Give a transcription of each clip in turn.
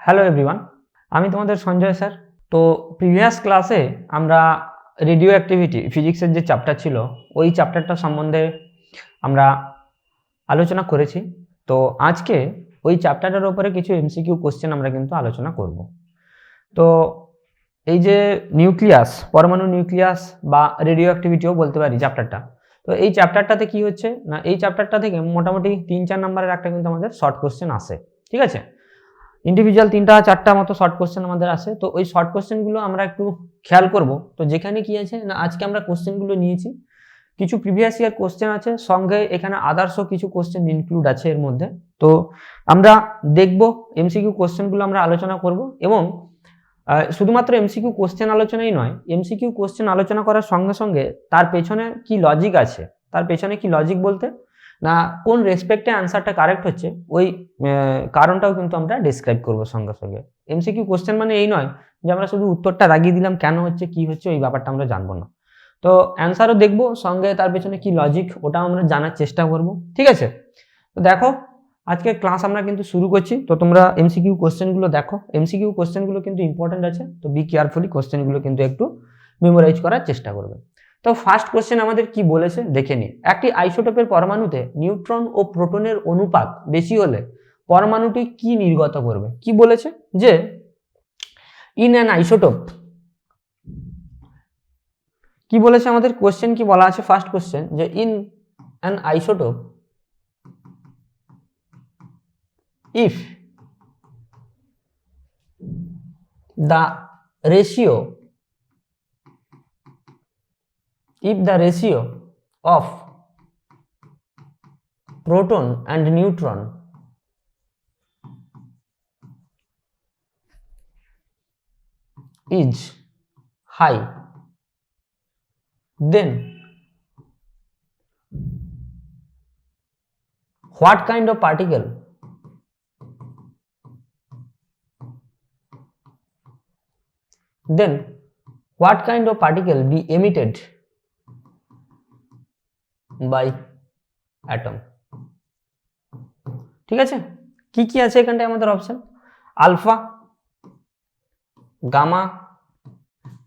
Hello everyone আমি তোমাদের Sanjay sir তো প্রিভিয়াস ক্লাসে আমরা রেডিও অ্যাক্টিভিটি ফিজিক্সের যে চ্যাপ্টার ছিল, ওই চ্যাপ্টারটা সম্বন্ধে আমরা আলোচনা করেছি। তো আজকে ওই চ্যাপ্টারটার উপরে কিছু এমসিকিউ কোশ্চেন আমরা কিন্তু আলোচনা করব। তো এই যে নিউক্লিয়াস পরমাণু নিউক্লিয়াস বা রেডিও অ্যাক্টিভিটিও বলতে পারি চ্যাপ্টারটা তো এই চ্যাপ্টারটাতে কি হচ্ছে? না, এই চ্যাপ্টারটা থেকে মোটামুটি তিন চার নম্বরের একটা কিন্তু আমাদের শর্ট কোশ্চেন আসে। ঠিক আছে? ইন্ডিভিজুয়াল তিনটা চারটা মতো শর্ট কোশ্চেন আমাদের আসে তো ওই শর্ট কোশ্চেনগুলো আমরা একটু খেয়াল করব। তো যেখানে কি আছে, না, আজকে আমরা কোশ্চেনগুলো নিয়েছি। কিছু প্রিভিয়াস ইয়ার কোশ্চেন আছে, সঙ্গে এখানে আদার্সও কিছু কোশ্চেন ইনক্লুড আছে এর মধ্যে। তো আমরা দেখব এমসিকিউ কোশ্চেনগুলো আমরা আলোচনা করব এবং শুধুমাত্র এমসিকিউ কোশ্চেন আলোচনাই নয় এমসিকিউ কোশ্চেন আলোচনা করার সঙ্গে সঙ্গে তার পেছনে কি লজিক আছে, তার পেছনে কি লজিক বলতে না, কোন রেসপেক্টে অ্যান্সারটা কারেক্ট হচ্ছে, ওই কারণটাও কিন্তু আমরা ডিসক্রাইব করব সঙ্গে সঙ্গে। এমসিকিউ কোশ্চেন মানে এই নয় যে আমরা শুধু উত্তরটা দাগিয়ে দিলাম কেন হচ্ছে, কি হচ্ছে, ওই ব্যাপারটা আমরা জানব না। তো অ্যান্সারও দেখব, সঙ্গে তার পেছনে কি লজিক ওটাও আমরা জানার চেষ্টা করব, ঠিক আছে? তো দেখো আজকে ক্লাস আমরা কিন্তু শুরু করছি, তো তোমরা এমসিকিউ কোশ্চেনগুলো দেখো। এমসিকিউ কোশ্চেনগুলো কিন্তু ইম্পর্টেন্ট আছে, তো বি কেয়ারফুলি কোশ্চেনগুলো কিন্তু একটু মেমোরাইজ করার চেষ্টা করবে। তো ফার্স্ট কোশ্চেন আমাদের কি বলেছে? দেখে নিই। একটি আইসোটোপের পরমাণুতে নিউট্রন ও প্রোটনের অনুপাত বেশি হলে পরমাণুটি কি নির্গত করবে? কি বলেছে? যে ইন অ্যান আইসোটোপ কি বলেছে আমাদের? কোশ্চেন কি বলা আছে? ফার্স্ট কোশ্চেন যে in an isotope if the ratio if the ratio of proton and neutron. Is high. Then what kind of particle? Then what kind of particle be emitted by atom. ঠিক আছে? কি কি আছে এখানটায় আমাদের option? Alpha gamma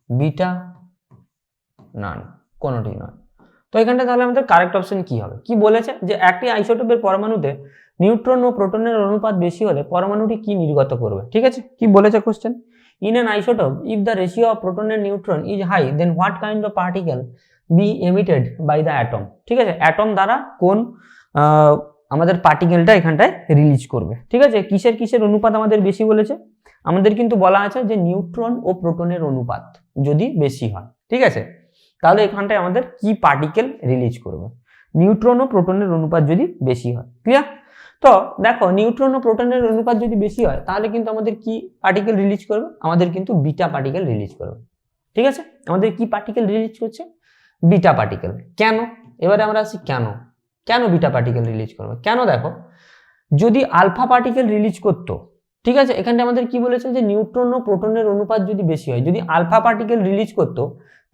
beta none কোনোটি নয়। তো এখানটা তাহলে আমাদের কারেক্ট অপশন কি হবে? কি বলেছে যে একটি আইসোটোপের পরমাণুতে নিউট্রন ও প্রোটনের অনুপাত বেশি হলে পরমাণুটি কি নির্গত করবে? ঠিক আছে? কি বলেছে question in an isotope, if the ratio of proton and neutron is high, then what kind of particle be emitted by the atom ঠিক আছে? অ্যাটম দ্বারা কোন আমাদের পার্টিকেলটা এখানটায় রিলিজ করবে, ঠিক আছে? কিসের কিসের অনুপাত আমাদের বেশি বলেছে? আমাদের কিন্তু বলা আছে যে নিউট্রন ও প্রোটনের অনুপাত যদি বেশি হয়, ঠিক আছে? তাহলে এখানটায় আমাদের কি পার্টিকেল রিলিজ করবে? নিউট্রন ও প্রোটনের অনুপাত যদি বেশি হয় ক্লিয়ার তো দেখো নিউট্রন ও প্রোটনের অনুপাত যদি বেশি হয়, তাহলে কিন্তু আমাদের কি পার্টিকেল রিলিজ করবে? আমাদের কিন্তু বিটা পার্টিকেল রিলিজ করবে, ঠিক আছে? আমাদের কি পার্টিকেল রিলিজ করছে? বিটা পার্টিকেল কেন? এবারে আমরা আসি কেন? কেন বিটা পার্টিকেল রিলিজ করবে? কেন দেখো? যদি আলফা পার্টিকেল রিলিজ করতো, ঠিক আছে? এখানটা আমাদের কি বলেছে যে নিউট্রন ও প্রোটনের অনুপাত যদি বেশি হয়, যদি আলফা পার্টিকেল রিলিজ করতো,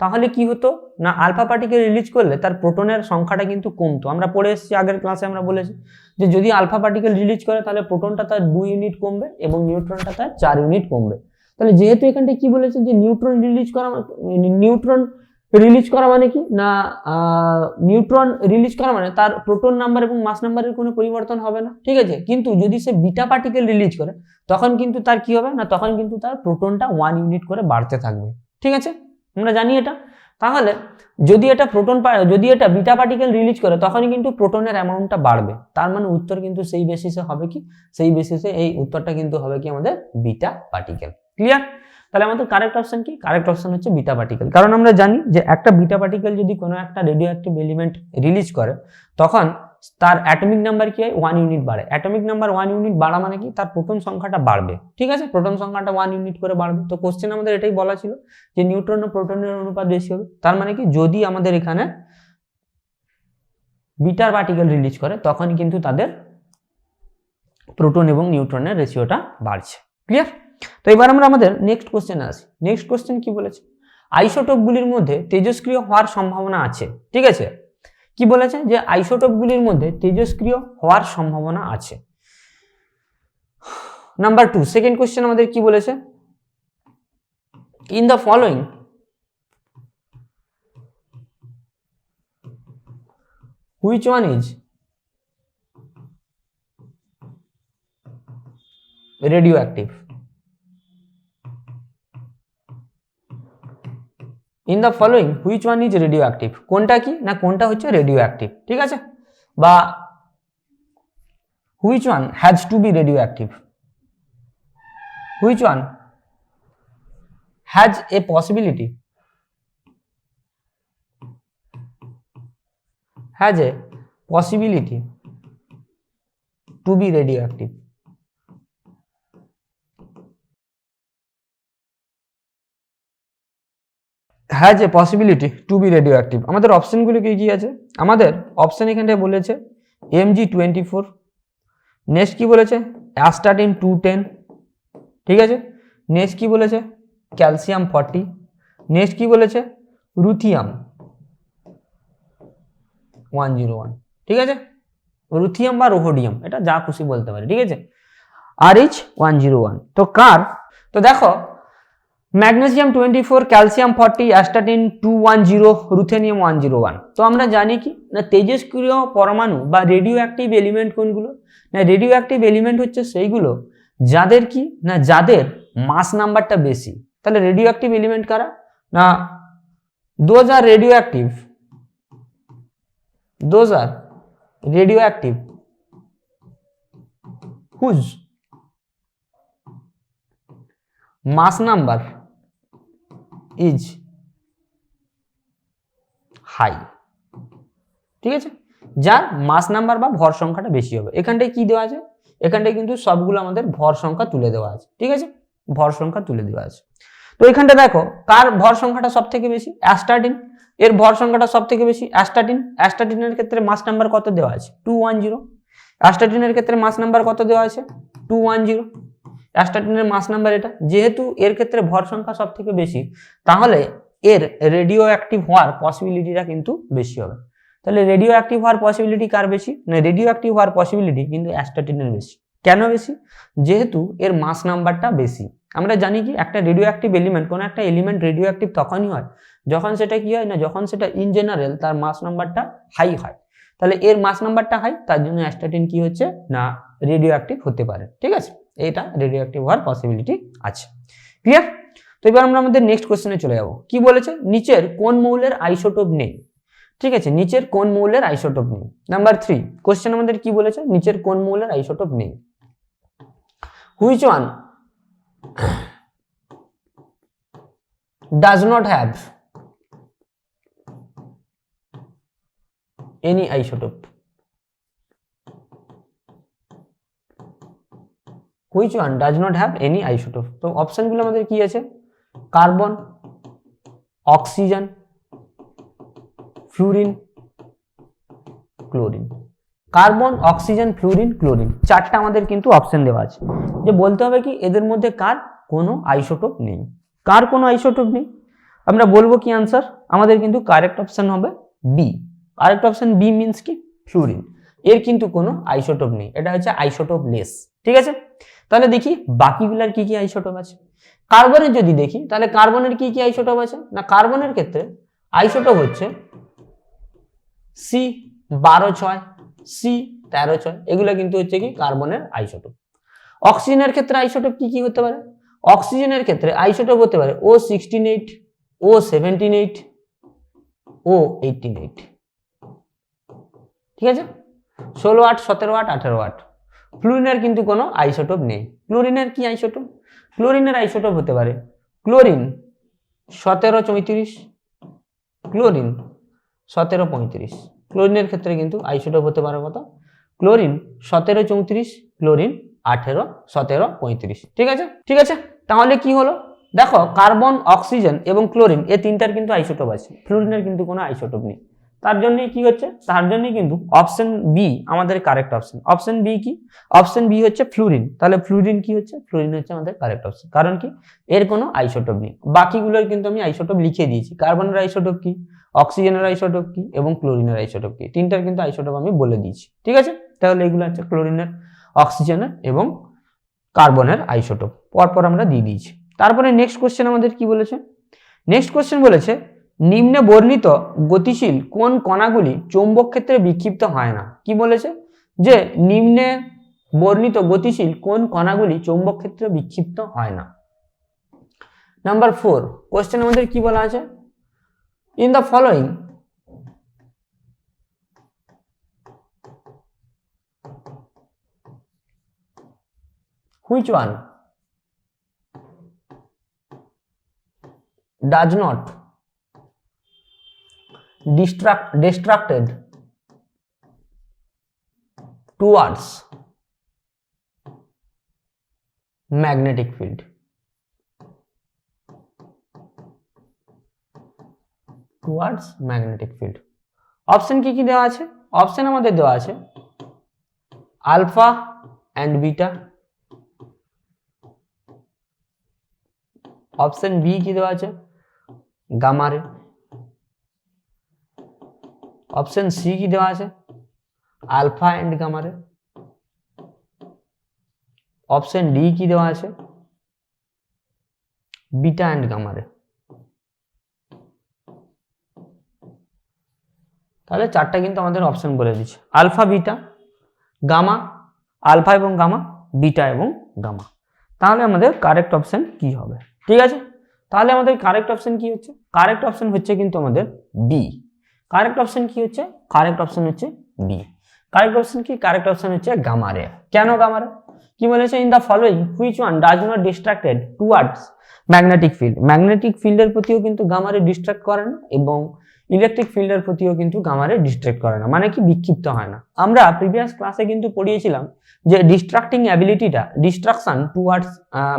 তাহলে কি হতো? না আলফা পার্টিকেল রিলিজ করলে তার প্রোটনের সংখ্যাটা কিন্তু কমতো। আমরা পড়ে এসেছি, আগের ক্লাসে আমরা বলেছি যে যদি আলফা পার্টিকেল রিলিজ করে, তাহলে প্রোটনটা তার দুই ইউনিট কমবে এবং নিউট্রনটা তার চার ইউনিট কমবে। তাহলে যেহেতু এখানটায় কি বলেছে যে নিউট্রন রিলিজ করা নিউট্রন রিলিজ করা মানে কি? না নিউট্রন রিলিজ করা মানে তার প্রোটন নাম্বার এবং মাস নাম্বারের কোনো পরিবর্তন হবে না। ঠিক আছে? কিন্তু যদি সে বিটা পার্টিকেল রিলিজ করে, তখন কিন্তু তার কি হবে না? তখন কিন্তু তার প্রোটনটা ওয়ান ইউনিট করে বাড়তে থাকবে। ঠিক আছে? আমরা জানি এটা। তাহলে যদি এটা প্রোটন যদি এটা বিটা পার্টিকেল রিলিজ করে তখন কিন্তু প্রোটনের অ্যামাউন্টটা বাড়বে। তার মানে উত্তর কিন্তু সেই বেসিসে হবে কি? সেই বেসিসে এই উত্তরটা কিন্তু হবে কি আমাদের বিটা পার্টিকেল ক্লিয়ার তাহলে আমাদের কারেক্ট অপশন কি? কারেক্ট অপশন হচ্ছে বিটা পার্টিকেল কারণ আমরা জানি যে একটা বিটা পার্টিকেল যদি কোনো একটা রেডিও অ্যাক্টিভ এলিমেন্ট রিলিজ করে, তখন তার অ্যাটমিক নাম্বার কি হয়? ওয়ান ইউনিট বাড়ে। অ্যাটমিক নাম্বার ওয়ান ইউনিট বাড়া মানে কি? তার প্রোটন সংখ্যাটা বাড়বে। ঠিক আছে? প্রোটন সংখ্যাটা ওয়ান ইউনিট করে বাড়বে। তো কোশ্চেন আমাদের এটাই বলা ছিল যে নিউট্রন ও প্রোটনের অনুপাত বেশি হবে। তার মানে কি? যদি আমাদের এখানে বিটার পার্টিকেল রিলিজ করে তখন কিন্তু তাদের প্রোটন এবং নিউট্রনের রেশিওটা বাড়ছে। ক্লিয়ার তো এবার আমরা আমাদের নেক্সট কোশ্চেনে আসি। নেক্সট কোশ্চেন কি বলেছে? আইসোটোপগুলির মধ্যে তেজস্ক্রিয় হওয়ার সম্ভাবনা আছে, ঠিক আছে? কি বলেছে? যে আইসোটোপগুলির মধ্যে তেজস্ক্রিয় হওয়ার সম্ভাবনা আছে। নাম্বার টু সেকেন্ড কোশ্চেন আমাদের কি বলেছে? In the following which one is radioactive in the following which one is radioactive কোনটা কি না কোনটা হচ্ছে রেডিও অ্যাক্টিভ ঠিক আছে? বা which one has to be radioactive which one has a possibility has a possibility to be radioactive has a possibility to be radioactive আমাদের অপশনগুলো কি কি আছে? আমাদের অপশন এখানটায় বলেছে M G twenty four next কি বলেছে? অ্যাস্টাটিন টু টেন ঠিক আছে? নেক্সট কি বলেছে? ক্যালসিয়াম ফর্টি নেক্সট কি বলেছে? রুথিয়াম ওয়ান জিরো ওয়ান ঠিক আছে? রুথিয়াম বা রোহোডিয়াম এটা যা খুশি বলতে পারে, ঠিক আছে? আর এইচ ওয়ান জিরো ওয়ান তো কার? তো দেখো magnesium twenty four, calcium forty, astatine two one zero, ruthenium one zero one. তো আমরা জানি কি? না, তেজস্ক্রিয় পরমাণু বা রেডিও অ্যাক্টিভ এলিমেন্ট কোনগুলো? না রেডিও অ্যাক্টিভ এলিমেন্ট হচ্ছে সেইগুলো যাদের কি? না, যাদের মাস নাম্বারটা বেশি। তাহলে রেডিও অ্যাক্টিভ এলিমেন্ট কারা? না those are radioactive those are radioactive whose mass number is high ঠিক আছে? যার মাস নাম্বার বা ভর সংখ্যাটা বেশি হবে। এখানটায় কি দেওয়া আছে? এখানটায় কিন্তু সবগুলো আমাদের ভর সংখ্যা তুলে দেওয়া আছে। ঠিক আছে? ভর সংখ্যা তুলে দেওয়া আছে। তো এখানটা দেখো, কার ভর সংখ্যাটা সব থেকে বেশি? অ্যাস্টাটিন এর ভর সংখ্যাটা সব থেকে বেশি? অ্যাস্টাটিন অ্যাস্টাটিনের ক্ষেত্রে মাস নাম্বার কত দেওয়া আছে? টু ওয়ান জিরো অ্যাস্টাটিনের ক্ষেত্রে মাস নাম্বার কত দেওয়া আছে? টু ওয়ান জিরো অ্যাস্টাটিনের মাস নাম্বার এটা। যেহেতু এর ক্ষেত্রে ভর সংখ্যা সব থেকে বেশি, তাহলে এর রেডিও অ্যাক্টিভ হওয়ার পসিবিলিটিটা কিন্তু বেশি হবে। তাহলে রেডিও অ্যাক্টিভ হওয়ার পসিবিলিটি কার বেশি? না রেডিও অ্যাক্টিভ হওয়ার পসিবিলিটি কিন্তু অ্যাস্টাটিনের বেশি। কেন বেশি? যেহেতু এর মাস নাম্বারটা বেশি। আমরা জানি কি, একটা রেডিও অ্যাক্টিভ এলিমেন্ট কোনো একটা এলিমেন্ট রেডিও অ্যাক্টিভ তখনই হয় যখন সেটা কি হয় না, যখন সেটা ইন জেনারেল তার মাস নাম্বারটা হাই হয়। তাহলে এর মাস নাম্বারটা হাই তার জন্য অ্যাস্টাটিন কি হচ্ছে? না রেডিও অ্যাক্টিভ হতে পারে। ঠিক আছে? এটা রেডিও অ্যাক্টিভ হওয়ার পসিবিলিটি আছে। ক্লিয়ার তো এবার আমরা আমাদের নেক্সট কোশ্চেনে চলে যাব। কি বলেছে? নিচের কোন মৌলের আইসোটোপ নেই। ঠিক আছে? নিচের কোন মৌলের আইসোটোপ নেই। নাম্বার থ্রি কোশ্চেন আমাদের কি বলেছে? নিচের কোন মৌলের আইসোটোপ নেই। Which one does not have any isotope? Which one does not have any isotope? তো অপশনগুলো আমাদের কি আছে? Carbon, oxygen fluorine chlorine carbon, oxygen fluorine chlorine চারটা আমাদের কিন্তু অপশন দেওয়া আছে। যে বলতে হবে কি, এদের মধ্যে কার কোনো আইসোটোপ নেই। কার কোনো আইসোটোপ নেই? আমরা বলব কি আনসার আমাদের কিন্তু কারেক্ট অপশন হবে B correct option B means কি? ফ্লুরিন এর কিন্তু কোনো আইসোটোপ নেই। এটা হচ্ছে আইসোটোপ লেস ঠিক আছে? তাহলে দেখি বাকিগুলার কি কি আইসোটোপ আছে। কার্বনের যদি দেখি, তাহলে কার্বনের কি কি আইসোটোপ আছে? না কার্বনের ক্ষেত্রে আইসোটোপ হচ্ছে সি বারো ছয় সি তেরো ছয়, এগুলো কিন্তু হচ্ছে কি কার্বনের আইসোটোপ অক্সিজেনের ক্ষেত্রে আইসোটোপ কি কি হতে পারে? অক্সিজেনের ক্ষেত্রে আইসোটোপ হতে পারে O sixteen eight O seventeen eight O eighteen eight ঠিক আছে? ষোলো আট, সতেরো আট, আঠেরো আট। ফ্লুরিনের কিন্তু কোনো আইসোটোপ নেই। ক্লোরিনের কি আইসোটোপ? ক্লোরিনের আইসোটোপ হতে পারে। ক্লোরিন সতেরো চৌত্রিশ, ক্লোরিন সতেরো পঁয়ত্রিশ। ক্লোরিনের ক্ষেত্রে কিন্তু আইসোটোপ হতে পারে কত? ক্লোরিন সতেরো চৌত্রিশ, ক্লোরিন আঠেরো সতেরো পঁয়ত্রিশ। ঠিক আছে? ঠিক আছে? তাহলে কি হলো? দেখো, কার্বন, অক্সিজেন এবং ক্লোরিন এ তিনটার কিন্তু আইসোটোপ আছে। ফ্লোরিনের কিন্তু কোনো আইসোটোপ নেই। তার জন্যই কি হচ্ছে? তার জন্যই কিন্তু অপশন বি আমাদের কারেক্ট অপশন অপশন বি কি? অপশন বি হচ্ছে ফ্লুরিন তাহলে ফ্লুরিন কি হচ্ছে? ফ্লুরিন হচ্ছে আমাদের কারেক্ট অপশন কারণ কি? এর কোনো আইসোটোপ নেই। বাকিগুলোর কিন্তু আমি আইসোটোপ লিখে দিয়েছি। কার্বনের আইসোটোপ কি? অক্সিজেনের আইসোটোপ কি? এবং ক্লোরিনের আইসোটোপ কি? তিনটার কিন্তু আইসোটোপ আমি বলে দিয়েছি। ঠিক আছে? তাহলে এগুলো হচ্ছে ক্লোরিনের অক্সিজেনের এবং কার্বনের আইসোটোপ পরপর আমরা দিয়ে দিয়েছি। তারপরে নেক্সট কোশ্চেন আমাদের কি বলেছে? নেক্সট কোশ্চেন বলেছে নিম্নে বর্ণিত গতিশীল কোন কণাগুলি চৌম্বক ক্ষেত্রে বিক্ষিপ্ত হয় না? কি বলেছে? যে নিম্নে বর্ণিত গতিশীল কোন কণাগুলি চৌম্বক ক্ষেত্রে বিক্ষিপ্ত হয় না? নাম্বার ফোর কোশ্চেন আমাদের কি বলা আছে? In the following which one does not distract distracted towards magnetic field towards magnetic field option কি কি দেওয়া আছে অপশন আমাদের দেওয়া আছে alpha and beta option B কি দেওয়া আছে গামারে অপশন সি কি দেওয়া আছে আলফা অ্যান্ড গামারে অপশন ডি কি দেওয়া আছে বিটা অ্যান্ড গামারে তাহলে চারটা কিন্তু আমাদের অপশন বলে দিচ্ছে। আলফা বিটা গামা আলফা এবং গামা বিটা এবং গামা তাহলে আমাদের কারেক্ট অপশন কি হবে? ঠিক আছে? তাহলে আমাদের কারেক্ট অপশন কি হচ্ছে? কারেক্ট অপশন হচ্ছে কিন্তু আমাদের বি কারেক্ট অপশন কি হচ্ছে? কারেক্ট অপশন হচ্ছে বি কারেক্ট অপশন কি? কারেক্ট অপশন হচ্ছে গামারে কেন গামারে কি বলেছে? In the following which one does not distracted towards magnetic field magnetic ফিল্ডের প্রতিও কিন্তু গামারে ডিস্ট্রাক্ট করে না এবং ইলেকট্রিক ফিল্ডের প্রতিও কিন্তু গামারে ডিস্ট্রাক্ট করে না। মানে কি? বিক্ষিপ্ত হয় না। আমরা প্রিভিয়াস ক্লাসে কিন্তু পড়িয়েছিলাম যে distracting অ্যাবিলিটিটা distraction towards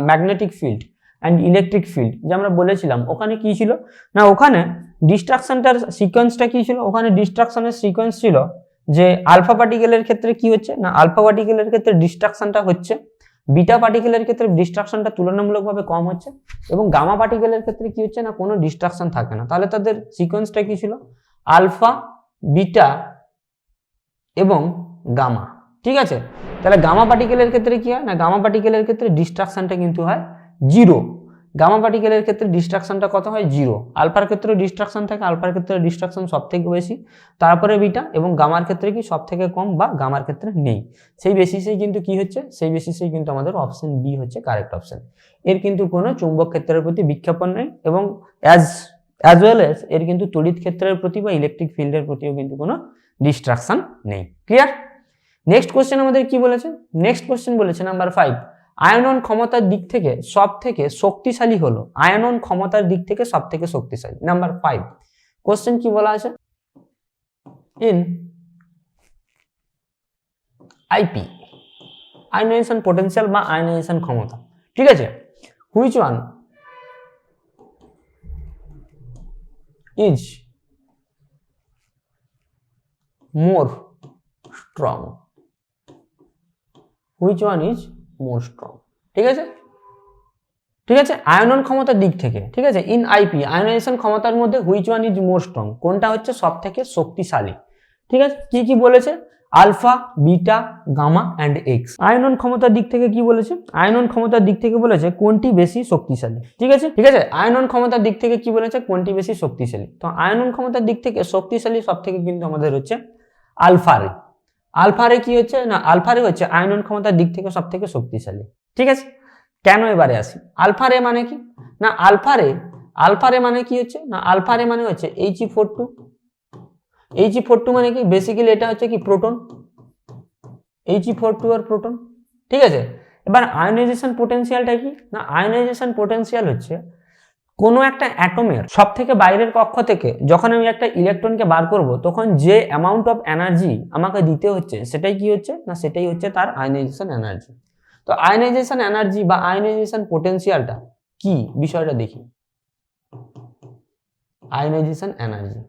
magnetic field and electric field যে আমরা বলেছিলাম, ওখানে কি ছিল? না, ওখানে ডিস্ট্রাকশনটার সিকোয়েন্সটা কী ছিল? ওখানে ডিস্ট্রাকশনের সিকোয়েন্স ছিল যে আলফা পার্টিকেলের ক্ষেত্রে কি হচ্ছে? না আলফা পার্টিকেলের ক্ষেত্রে ডিস্ট্রাকশনটা হচ্ছে বিটা পার্টিকেলের ক্ষেত্রে ডিস্ট্রাকশনটা তুলনামূলকভাবে কম হচ্ছে এবং গামা পার্টিকেলের ক্ষেত্রে কি হচ্ছে? না, কোনো ডিস্ট্রাকশন থাকে না। তাহলে তাদের সিকোয়েন্সটা কি ছিল? আলফা বিটা এবং গামা ঠিক আছে? তাহলে গামা পার্টিকেলের ক্ষেত্রে কি হয়? না গামা পার্টিকেলের ক্ষেত্রে ডিস্ট্রাকশনটা কিন্তু হয় জিরো গামা পার্টিকেলের ক্ষেত্রে ডিস্ট্রাকশনটা কত হয়? জিরো। আলফার ক্ষেত্রে ডিস্ট্রাকশন থাকে, আলফার ক্ষেত্রে ডিস্ট্রাকশন সব থেকে বেশি। তারপরে বিটা এবং গামার ক্ষেত্রে কি সব থেকে কম বা গামার ক্ষেত্রে নেই? সেই বেসিসেই কিন্তু কি হচ্ছে? সেই বেসিসেই কিন্তু আমাদের অপশন বি হচ্ছে কারেক্ট অপশন এর কিন্তু কোনো চুম্বক ক্ষেত্রের প্রতি বিজ্ঞাপন নেই এবং অ্যাজ অ্যাজ ওয়েল এস এর কিন্তু তড়িৎ ক্ষেত্রের প্রতি বা ইলেকট্রিক ফিল্ডের প্রতিও কিন্তু কোনো ডিস্ট্রাকশন নেই। ক্লিয়ার নেক্সট কোশ্চেন আমাদের কি বলেছে? নেক্সট কোশ্চেন বলেছে নাম্বার ফাইভ আয়নন ক্ষমতার দিক থেকে সব থেকে শক্তিশালী হলো। আয়নন ক্ষমতার দিক থেকে সব থেকে শক্তিশালী। নাম্বার ফাইভ কোশ্চেন কি বলা আছে? ইন আইপি আয়নাইজেশন পোটেনশিয়াল বা আয়নাইজেশন ক্ষমতা। ঠিক আছে? Which one is more strong which one is more strong ঠিক আছে? ঠিক আছে? আয়নন ক্ষমতার দিক থেকে, ঠিক আছে? ইন আইপি আয়নাইজেশন ক্ষমতার মধ্যে which one is more strong কোনটা হচ্ছে সব থেকে শক্তিশালী? ঠিক আছে? কি কি বলেছে? Alpha, beta, gamma and X আয়নন ক্ষমতার দিক থেকে কি বলেছে? আয়নন ক্ষমতার দিক থেকে বলেছে কোনটি বেশি শক্তিশালী? ঠিক আছে? ঠিক আছে? আয়নন ক্ষমতার দিক থেকে কি বলেছে? কোনটি বেশি শক্তিশালী? তো আয়নন ক্ষমতার দিক থেকে শক্তিশালী সব থেকে কিন্তু আমাদের হচ্ছে আলফারে আলফারে কি হচ্ছে? না আলফারে হচ্ছে আয়নন ক্ষমতার দিক থেকে সব থেকে শক্তিশালী। ঠিক আছে? কেন এবারে আসি? আলফারে মানে কি? না আলফারে আলফারে মানে কি হচ্ছে? না আলফারে মানে হচ্ছে H E four two H E four two মানে কি? বেসিক্যালি এটা হচ্ছে কি? Proton H E four two আর প্রোটন ঠিক আছে? এবার আয়নাইজেশন পোটেনশিয়ালটা কি? না আয়নাইজেশন পোটেনশিয়াল হচ্ছে কোনো একটা অ্যাটমের সব থেকে বাইরের কক্ষ থেকে যখন আমি একটা ইলেকট্রনকে বার করব, তখন যে অ্যামাউন্ট অফ এনার্জি আমাকে দিতে হচ্ছে, সেটাই কি হচ্ছে? না, সেটাই হচ্ছে তার আয়নাইজেশন এনার্জি তো আয়নাইজেশন এনার্জি বা আয়নাইজেশন পোটেনশিয়ালটা কি? বিষয়টা দেখি। আয়নাইজেশন এনার্জি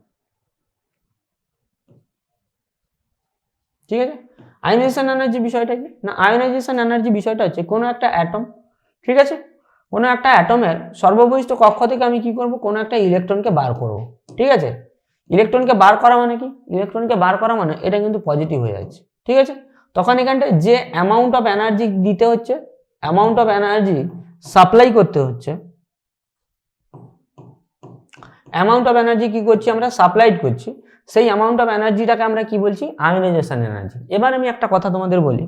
ঠিক আছে? আয়নাইজেশন এনার্জি বিষয়টা কি? না আয়নাইজেশন এনার্জি বিষয়টা হচ্ছে কোনো একটা অ্যাটম ঠিক আছে? কোনো একটা অ্যাটমের সর্ববহিষ্ঠ কক্ষ থেকে আমি কি করব? কোনো একটা ইলেকট্রনকে বার করব। ঠিক আছে? ইলেকট্রনকে বার করা মানে কি? ইলেকট্রনকে বার করা মানে এটা কিন্তু পজিটিভ হয়ে যাচ্ছে। ঠিক আছে? তখন এখানটায় যে অ্যামাউন্ট অফ এনার্জি দিতে হচ্ছে অ্যামাউন্ট অফ এনার্জি সাপ্লাই করতে হচ্ছে অ্যামাউন্ট অফ এনার্জি কি করছি আমরা? সাপ্লাইড করছি। সেই অ্যামাউন্ট অফ এনার্জিটাকে আমরা কি বলছি? আয়নাইজেশন এনার্জি এবার আমি একটা কথা তোমাদের বলি।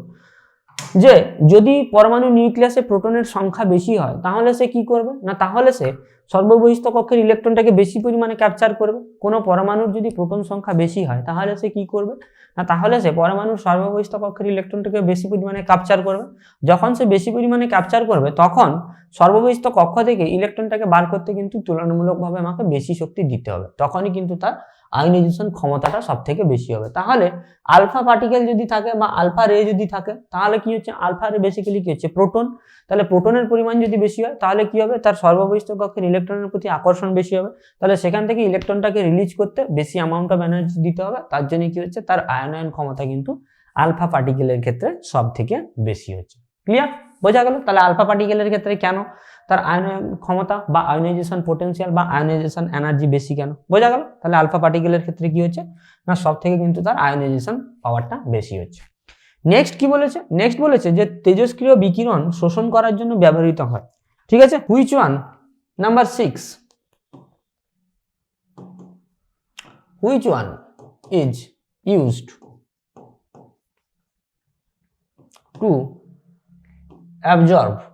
যে যদি পরমাণু নিউক্লিয়াসে প্রোটনের সংখ্যা বেশি হয়, তাহলে সে কি করবে? না, তাহলে সে সর্ববহিষ্ঠ কক্ষের ইলেকট্রনটাকে বেশি পরিমাণে ক্যাপচার করবে। কোনো পরমাণুর যদি প্রোটন সংখ্যা বেশি হয়, তাহলে সে কি করবে? না, তাহলে সে পরমাণুর সর্ববহিষ্ঠ কক্ষের ইলেকট্রনটাকে বেশি পরিমাণে ক্যাপচার করবে। যখন সে বেশি পরিমাণে ক্যাপচার করবে, তখন সর্ববহিষ্ঠ কক্ষ থেকে ইলেকট্রনটাকে বার করতে কিন্তু তুলনামূলকভাবে আমাকে বেশি শক্তি দিতে হবে। তখনই কিন্তু তার আয়নাইজেশন ক্ষমতাটা সব থেকে বেশি হবে। তাহলে আলফা পার্টিকেল যদি থাকে বা আলফা রে যদি থাকে, তাহলে কি হচ্ছে? আলফা রে বেসিক্যালি কি হচ্ছে? প্রোটন তাহলে প্রোটনের পরিমাণ যদি বেশি হয়, তাহলে কি হবে? তার সর্ববহিষ্ঠ কক্ষের ইলেকট্রনের প্রতি আকর্ষণ বেশি হবে। তাহলে সেখান থেকে ইলেকট্রনটাকে রিলিজ করতে বেশি অ্যামাউন্ট অফ এনার্জি দিতে হবে। তার জন্য কি হচ্ছে? তার আয়নায়ন ক্ষমতা কিন্তু আলফা পার্টিকেলের ক্ষেত্রে সব থেকে বেশি হচ্ছে। ক্লিয়ার বোঝা গেল? তাহলে আলফা পার্টিকেলের ক্ষেত্রে কেন? তার আয়নায়ন ক্ষমতা বা আয়নাইজেশন পোটেনশিয়াল বা আয়নাইজেশন এনার্জি বেশি কেন? বোঝা গেল? তাহলে আলফা পার্টিকেলের ক্ষেত্রে কি হচ্ছে? না সব থেকে কিন্তু তার আয়নাইজেশন পাওয়ারটা বেশি হচ্ছে। নেক্সট কি বলেছে? নেক্সট বলেছে যে তেজস্ক্রিয় বিকিরণ শোষণ করার জন্য ব্যবহৃত হয়। ঠিক আছে? Which one number six which one is used to absorb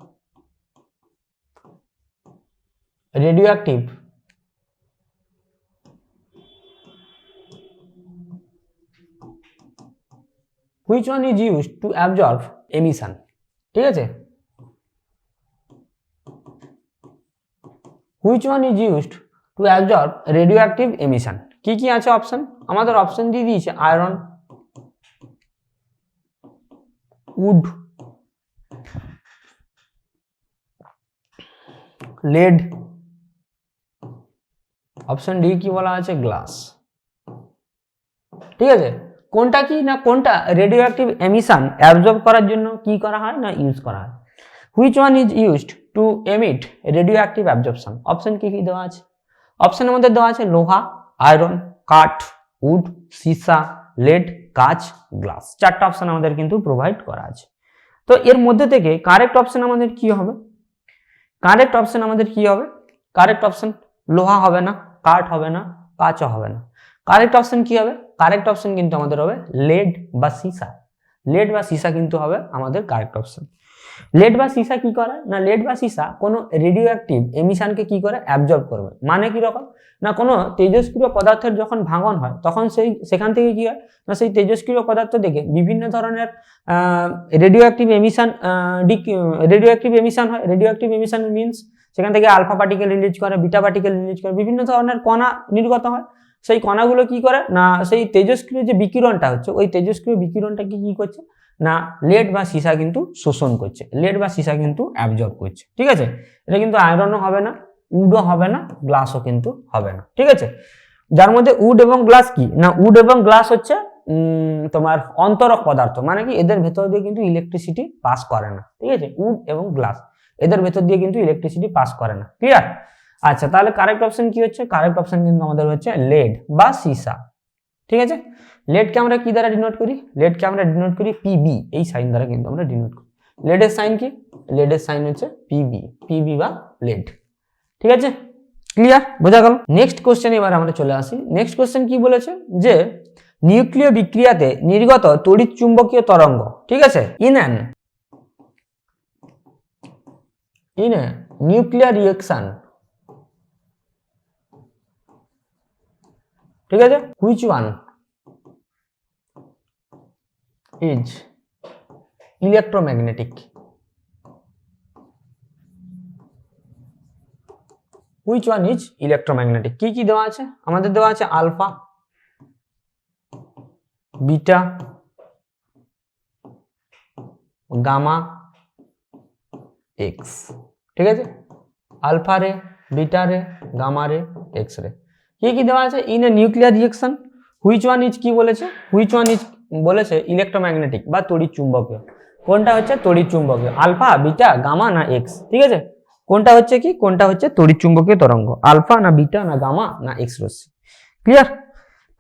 radioactive which one is used to absorb emission ঠিক আছে which one is used to absorb radioactive emission কি কি আছে অপশন আমাদের অপশন দিয়ে দিয়েছে iron wood lead option D কি বলা আছে? গ্লাস ঠিক আছে? কোনটা কি না কোনটা রেডিও অ্যাক্টিভ এমিশন অ্যাবজর্ব করার জন্য কি করা হয় না ইউজ করা হয়? Which one is used to emit radioactive absorption option কি কি দেওয়া আছে? অপশনের মধ্যে দেওয়া আছে লোহা আয়রন কাঠ উড সীসা লেড কাচ গ্লাস চারটা অপশন আমাদের কিন্তু প্রোভাইড করা আছে। তো এর মধ্যে থেকে কারেক্ট অপশন আমাদের কি হবে? কারেক্ট অপশন আমাদের কি হবে? কারেক্ট অপশন লোহা হবে না। কাঠ হবে না কাঁচও হবে না। কারেক্ট অপশন কি হবে? কারেক্ট অপশন কিন্তু আমাদের হবে লেড বা সীসা। লেড বা সীসা কিন্তু হবে আমাদের কারেক্ট অপশন লেড বা সীসা কি করে? না লেড বা সীসা কোনো রেডিও অ্যাক্টিভ এমিশনকে কি করে? অ্যাবজর্ব করবে। মানে কি রকম? না, কোনো তেজস্ক্রিয় পদার্থের যখন ভাঙন হয়, তখন সেই, সেখান থেকে কি হয়? না, সেই তেজস্ক্রিয় পদার্থ থেকে বিভিন্ন ধরনের radio active emission radio active emission হয়। রেডিও অ্যাক্টিভ এমিশন মিনস সেখান থেকে আলফা পার্টিকেল রিলিজ করে বিটা পার্টিকেল রিলিজ করে, বিভিন্ন ধরনের কণা নির্গত হয়। সেই কণাগুলো কি করে? না, সেই তেজস্ক্রিয় যে বিকিরণটা হচ্ছে, ওই তেজস্ক্রিয় বিকিরণটাকে কি করছে? না লেড বা সীসা কিন্তু শোষণ করছে। লেড বা সীসা কিন্তু অ্যাবজর্ব করছে। ঠিক আছে? এটা কিন্তু আয়রনও হবে না উডও হবে না গ্লাসও কিন্তু হবে না। ঠিক আছে? যার মধ্যে উড এবং গ্লাস কি? না উড এবং গ্লাস হচ্ছে তোমার অন্তরক পদার্থ। মানে কি? এদের ভেতর দিয়ে কিন্তু ইলেকট্রিসিটি পাস করে না। ঠিক আছে? উড এবং গ্লাস এদের ভেতর দিয়ে কিন্তু ইলেকট্রিসিটি পাস করে না। ক্লিয়ার আচ্ছা তাহলে কারেক্ট অপশন কি হচ্ছে? কারেক্ট অপশন কিন্তু আমাদের হচ্ছে লেড বা সিসা। ঠিক আছে? লেডকে আমরা কি দ্বারা ডিনোট করি? লেডকে আমরা ডিনোট করি পিবি এই সাইন দ্বারা কিন্তু আমরা ডিনোট করি। লেডের সাইন কি? লেডের সাইন হচ্ছে পিবি পিবি বা লেড ঠিক আছে? ক্লিয়ার বোঝা গেল? নেক্সট কোশ্চেন এবার আমরা চলে আসি। নেক্সট কোশ্চেন কি বলেছে? যে নিউক্লিয় বিক্রিয়াতে নির্গত তড়িৎ চুম্বকীয় তরঙ্গ, ঠিক আছে? In an in a nuclear reaction ঠিক আছে? Which one is electromagnetic which one is electromagnetic কি কি দেওয়া আছে? আমাদের দেওয়া আছে আলফা বিটা গামা এক্স ঠিক আছে? Alpha ray, beta ray, gamma ray, X ray. কি কি দেওয়া আছে? In a nuclear reaction which one is কি বলেছে? হুইচ ওয়ান ইজ বলেছে? ইলেকট্রোম্যাগনেটিক বা তড়িৎ চুম্বকীয় কোনটা হচ্ছে? তড়িৎ চুম্বকীয় আলফা, বিটা, গামা না এক্স? ঠিক আছে? কোনটা হচ্ছে কি? কোনটা হচ্ছে? তড়িৎ চুম্বকীয় তরঙ্গ। আলফা না বিটা না গামা না এক্স রশ্মি। ক্লিয়ার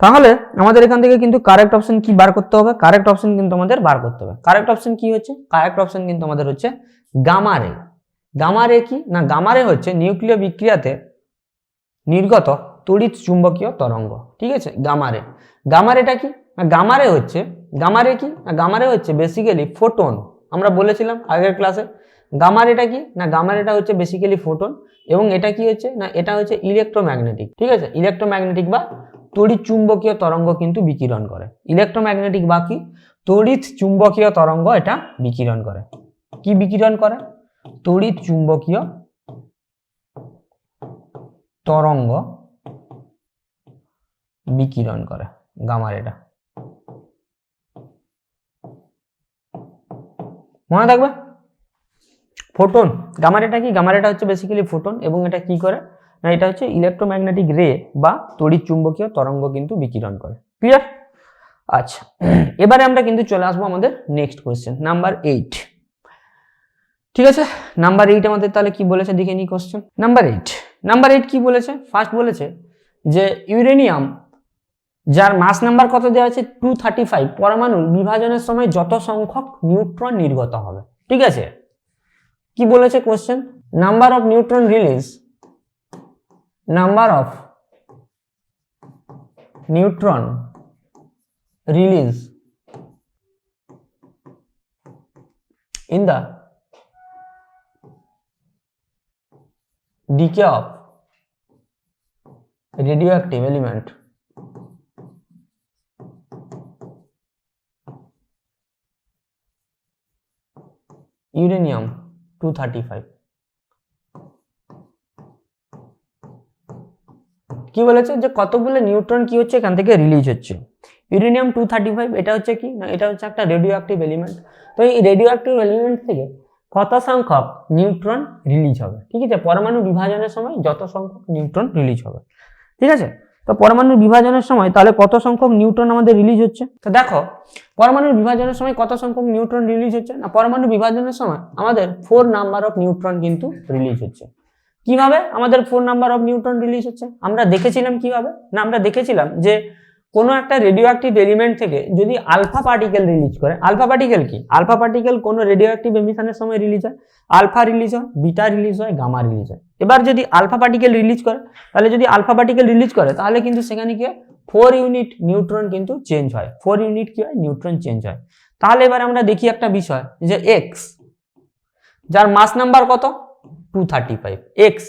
তাহলে আমাদের এখান থেকে কিন্তু কারেক্ট অপশন কি বার করতে হবে? কারেক্ট অপশন কিন্তু আমাদের বার করতে হবে। কারেক্ট অপশন কি হচ্ছে? কারেক্ট অপশন কিন্তু আমাদের হচ্ছে গামারে গামারে কি? না, গামারে হচ্ছে নিউক্লিয় বিক্রিয়াতে নির্গত তড়িৎ চুম্বকীয় তরঙ্গ। ঠিক আছে? গামারে। গামারেটা কি? না, গামারে হচ্ছে, গামারে কি? না, গামারে হচ্ছে বেসিক্যালি ফোটন আমরা বলেছিলাম আগের ক্লাসে গামারেটা কি? না, গামারেটা হচ্ছে বেসিক্যালি ফোটন এবং এটা কি হচ্ছে? না, এটা হচ্ছে ইলেকট্রোম্যাগনেটিক ঠিক আছে? ইলেকট্রোম্যাগনেটিক বা তড়িৎ চুম্বকীয় তরঙ্গ কিন্তু বিকিরণ করে। ইলেকট্রোম্যাগনেটিক বা কি? তড়িৎ চুম্বকীয় তরঙ্গ এটা বিকিরণ করে। কি বিকিরণ করে? তড়িৎ চুম্বকীয় তরঙ্গ বিকিরণ করে, গামার এটা। মনে থাকবে? ফোটন গামারেটা কি? গামারেটা হচ্ছে বেসিক্যালি ফোটন এবং এটা কি করে? না, এটা হচ্ছে ইলেকট্রোম্যাগনেটিক রে বা তড়িৎ চুম্বকীয় তরঙ্গ কিন্তু বিকিরণ করে। ক্লিয়ার আচ্ছা এবারে আমরা কিন্তু চলে আসব আমাদের নেক্সট কোয়েশ্চেন নাম্বার এইট ঠিক আছে? নাম্বার এইট আমাদের তাহলে কি বলেছে? দেখে নি question number eight number eight কি বলেছে? ফার্স্ট বলেছে যে ইউরেনিয়াম যার মাস নাম্বার কত দেওয়া আছে? টু থার্টি ফাইভ পরমাণুর বিভাজনের সময় যত সংখ্যক নিউট্রন নির্গত হবে। ঠিক আছে? কি বলেছে question number of neutron release number of neutron release in the decay of radioactive element. Uranium 235 কি বলেছে? যে কতগুলো নিউট্রন কি হচ্ছে? এখান থেকে রিলিজ হচ্ছে। ইউরেনিয়াম টু থার্টি ফাইভ এটা হচ্ছে কি? না, এটা হচ্ছে একটা রেডিও অ্যাক্টিভ এলিমেন্ট তো এই রেডিও অ্যাক্টিভ এলিমেন্ট থেকে কত সংখ্যক নিউট্রন রিলিজ হবে? ঠিক আছে? পরমাণু বিভাজনের সময় যত সংখ্যক নিউট্রন রিলিজ হবে। ঠিক আছে? তো পরমাণু বিভাজনের সময় তাহলে কত সংখ্যক নিউট্রন আমাদের রিলিজ হচ্ছে? তো দেখো, পরমাণু বিভাজনের সময় কত সংখ্যক নিউট্রন রিলিজ হচ্ছে? না, পরমাণু বিভাজনের সময় আমাদের ফোর নাম্বার অফ নিউট্রন কিন্তু রিলিজ হচ্ছে। কীভাবে আমাদের four number of neutron release হচ্ছে? আমরা দেখেছিলাম কীভাবে? না, আমরা দেখেছিলাম যে কোনো একটা রেডিও অ্যাক্টিভ এলিমেন্ট থেকে যদি আলফা পার্টিকেল রিলিজ করে আলফা পার্টিকেল কি? আলফা পার্টিকেল কোনো রেডিও অ্যাক্টিভ এমিশনের সময় রিলিজ হয় আলফা রিলিজ হয় বিটা রিলিজ হয় গামা রিলিজ হয়। এবার যদি আলফা পার্টিকেল রিলিজ করে, তাহলে যদি আলফা পার্টিকেল রিলিজ করে, তাহলে কিন্তু সেখানে কি হয়? ফোর ইউনিট নিউট্রন কিন্তু চেঞ্জ হয়। ফোর ইউনিট কি হয়? নিউট্রন চেঞ্জ হয়। তাহলে এবার আমরা দেখি একটা বিষয় যে এক্স যার মাস নাম্বার কত? টু থার্টি ফাইভ এক্স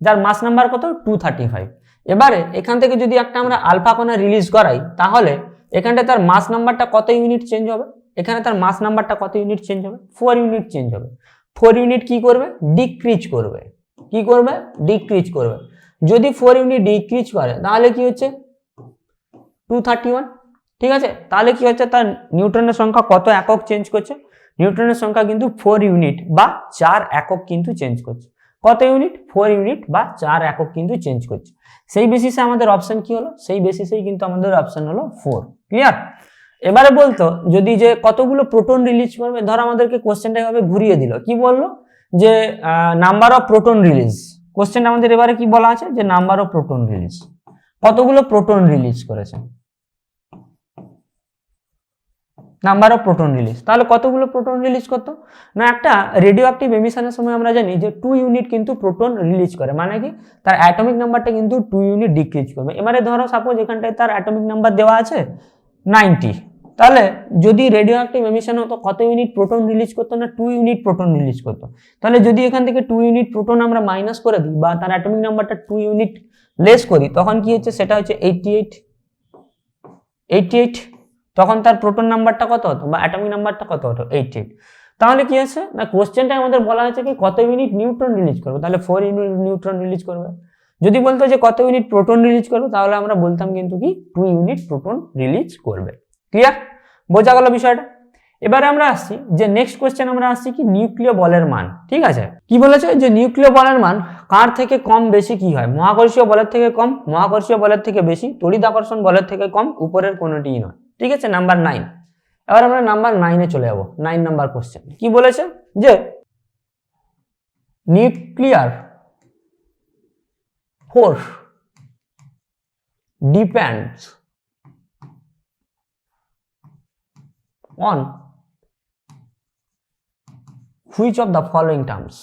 যার মাস নাম্বার কত? টু থার্টি ফাইভ এবারে এখান থেকে যদি একটা আমরা আলফা কণা রিলিজ করাই, তাহলে এখানটা তার মাস নাম্বারটা কত ইউনিট চেঞ্জ হবে? এখানে তার মাস নাম্বারটা কত ইউনিট চেঞ্জ হবে? ফোর ইউনিট চেঞ্জ হবে। ফোর ইউনিট কি করবে? ডিক্রিজ করবে। কি করবে? ডিক্রিজ করবে। যদি ফোর ইউনিট ডিক্রিজ করে, তাহলে কি হচ্ছে? টু থার্টি ওয়ান ঠিক আছে? তাহলে কি হচ্ছে? তার নিউট্রনের সংখ্যা কত একক চেঞ্জ করছে? নিউট্রনের সংখ্যা কিন্তু ফোর ইউনিট বা চার একক কিন্তু চেঞ্জ করছে। কত ইউনিট ফোর ইউনিট বা চার একক কিন্তু চেঞ্জ করছে। সেই বেসিসে আমাদের অপশন কি হলো? সেই বেসিসেই কিন্তু আমাদের অপশন হলো ফোর ক্লিয়ার এবারে বলতো, যদি যে কতগুলো প্রোটন রিলিজ করবে, ধর আমাদেরকে কোশ্চেনটা এভাবে ঘুরিয়ে দিল। কি বলল? যে নাম্বার অফ প্রোটন রিলিজ কোশ্চেনটা আমাদের এবারে কি বলা আছে? যে নাম্বার অফ প্রোটন রিলিজ কতগুলো প্রোটন রিলিজ করেছে? নাম্বার অফ প্রোটন রিলিজ তাহলে কতগুলো প্রোটন রিলিজ করতো? না, একটা রেডিও অ্যাক্টিভ এমিশনের সময় আমরা জানি যে টু ইউনিট কিন্তু প্রোটন রিলিজ করে। মানে কি? তার অ্যাটমিক নাম্বারটা কিন্তু টু ইউনিট ডিক্রিজ করবে। এবারে ধরো সাপোজ এখানটায় তার অ্যাটমিক নাম্বার দেওয়া আছে নাইনটি তাহলে যদি রেডিও অ্যাক্টিভ এমিশন হতো, কত ইউনিট প্রোটন রিলিজ করতো না টু ইউনিট প্রোটন রিলিজ করতো? তাহলে যদি এখান থেকে টু ইউনিট প্রোটন আমরা মাইনাস করে দিই বা তার অ্যাটমিক নাম্বারটা টু ইউনিট লেস করি, তখন কি হচ্ছে? সেটা হচ্ছে এইটটি এইট এইটটি এইট তখন তার প্রোটন নাম্বারটা কত হতো বা অ্যাটমিক নাম্বারটা কত হতো? এইট এইট তাহলে কি আছে না কোশ্চেনটা আমাদের বলা হয়েছে কি, কত ইউনিট নিউট্রন রিলিজ করবে? তাহলে ফোর ইউনিট নিউট্রন রিলিজ করবে। যদি বলতো যে কত ইউনিট প্রোটন রিলিজ করবে, তাহলে আমরা বলতাম কিন্তু কি টু ইউনিট প্রোটন রিলিজ করবে। ক্লিয়ার বোঝা গেল বিষয়টা? এবারে আমরা আসছি, যে নেক্সট কোশ্চেন আমরা আসছি কি নিউক্লিয় বলের মান। ঠিক আছে? কি বলেছে? যে নিউক্লিয় বলের মান কার থেকে কম বেশি কি হয়? মহাকর্ষীয় বলের থেকে কম, মহাকর্ষীয় বলের থেকে বেশি, তড়িৎ আকর্ষণ বলের থেকে কম, উপরের কোনোটিই নয়। ঠিক আছে? নাম্বার নাইন এবার আমরা নাম্বার নাইনে চলে যাব। নাইন নাম্বার কোশ্চেন কি বলেছে? যে nuclear force depends on which of the following terms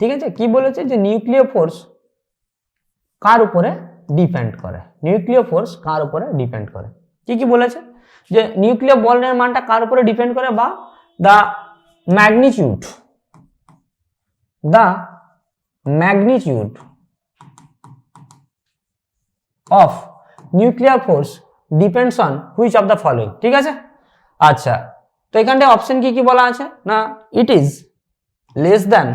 ঠিক আছে? কি বলেছে? যে নিউক্লিয়ার ফোর্স কার উপরে ডিপেন্ড করে। নিউক্লিয় ফোর্স কার উপরে ডিপেন্ড করে? কি কি বলেছে? যে নিউক্লিয় বলের মানটা কার উপরে ডিপেন্ড করে? বা the magnitude the magnitude of nuclear force depends on which of the following ঠিক আছে? আচ্ছা তো এখানটায় অপশন কি কি বলা আছে? না it is less than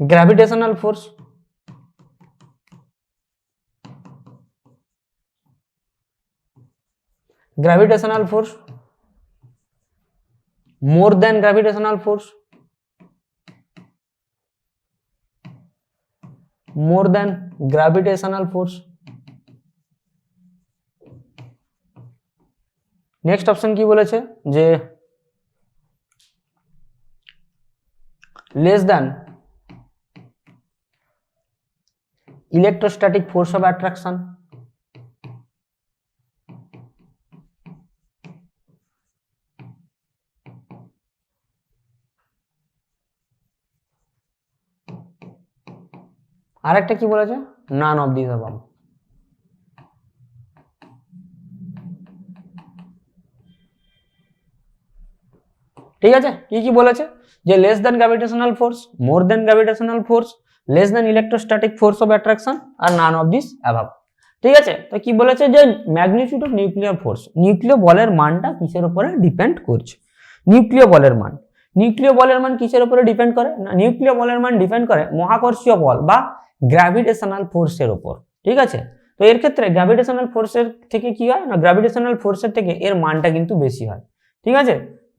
gravitational force gravitational force more than gravitational force more than gravitational force next option की बोले छे जे less than electrostatic force of attraction. আরেকটা কি বলেছে? নান অফ দিস অ্যাবাভ ঠিক আছে? কি কি বলেছে? যে less than gravitational force more than gravitational force less than electrostatic force of attraction R none of this above ঠিক আছে? তো কি বলেছে যে ম্যাগনিটিউড অফ নিউক্লিয়ার ফোর্স নিউক্লিয় বলের মানটা কিসের উপরে ডিপেন্ড করছে? নিউক্লিয় বলের মান। নিউক্লিয় বলের মান কিসের উপরে ডিপেন্ড করে? না নিউক্লিয় বলের মান ডিপেন্ড করে মহাকর্ষীয় বল বা গ্র্যাভিটেশনাল ফোর্সের উপর। ঠিক আছে? তো এর ক্ষেত্রে গ্র্যাভিটেশনাল ফোর্সের থেকে কি হয়? না গ্র্যাভিটেশনাল ফোর্সের থেকে এর মানটা কিন্তু বেশি হয়। ঠিক আছে?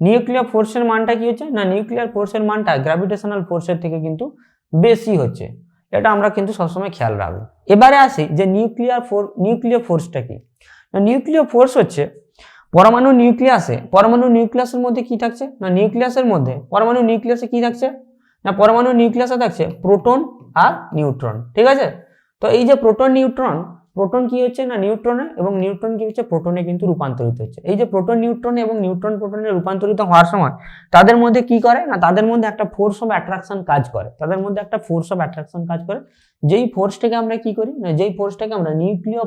নিউক্লিয়ার ফোর্সের মানটা কি হচ্ছে? না নিউক্লিয়ার ফোর্সের মানটা গ্র্যাভিটেশনাল ফোর্সের থেকে কিন্তু বেশি হচ্ছে। এটা আমরা কিন্তু সবসময় খেয়াল রাখব। এবারে আসি যে নিউক্লিয়ার ফোর নিউক্লিয়ার ফোর্সটা কি? নিউক্লিয়ার ফোর্স হচ্ছে পরমাণু নিউক্লিয়াসে পরমাণু নিউক্লিয়াসের মধ্যে কি থাকছে? না নিউক্লিয়াসের মধ্যে, পরমাণু নিউক্লিয়াসে কি থাকছে? না, পরমাণু নিউক্লিয়াসে থাকছে প্রোটন আর নিউট্রন ঠিক আছে? তো এই যে প্রোটন নিউট্রন প্রোটন কি হচ্ছে না নিউট্রনে এবং নিউট্রন কি হচ্ছে? প্রোটনে কিন্তু রূপান্তরিত হচ্ছে। এই যে প্রোটন নিউট্রনে এবং নিউট্রন প্রোটনে রূপান্তরিত হওয়ার সময় তাদের মধ্যে কি করে? না, তাদের মধ্যে একটা ফোর্স অফ অ্যাট্রাকশন কাজ করে। তাদের মধ্যে একটা ফোর্স অফ অ্যাট্রাকশন কাজ করে। যেই ফোর্সটাকে আমরা কি করি? না, যেই ফোর্সটাকে আমরা নিউক্লিয়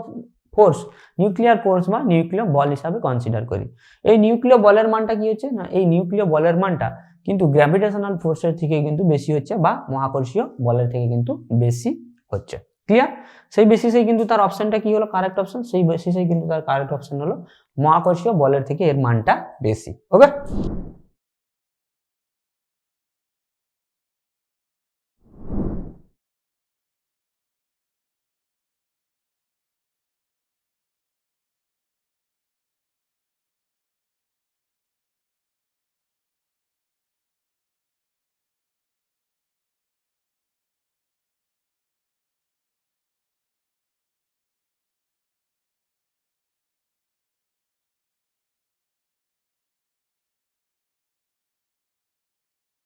ফোর্স নিউক্লিয়ার ফোর্স বা নিউক্লিয় বল হিসাবে কনসিডার করি। এই নিউক্লিয় বলের মানটা কি হচ্ছে? না, এই নিউক্লিয় বলের মানটা কিন্তু গ্র্যাভিটেশনাল ফোর্সের থেকে কিন্তু বেশি হচ্ছে বা মহাকর্ষীয় বলের থেকে কিন্তু বেশি হচ্ছে। ক্লিয়ার সেই বেসিসেই কিন্তু তার অপশনটা কি হলো? কারেক্ট অপশন সেই বেসিসেই কিন্তু তার কারেক্ট অপশন হলো মহাকর্ষীয় বলের থেকে এর মানটা বেশি ওকে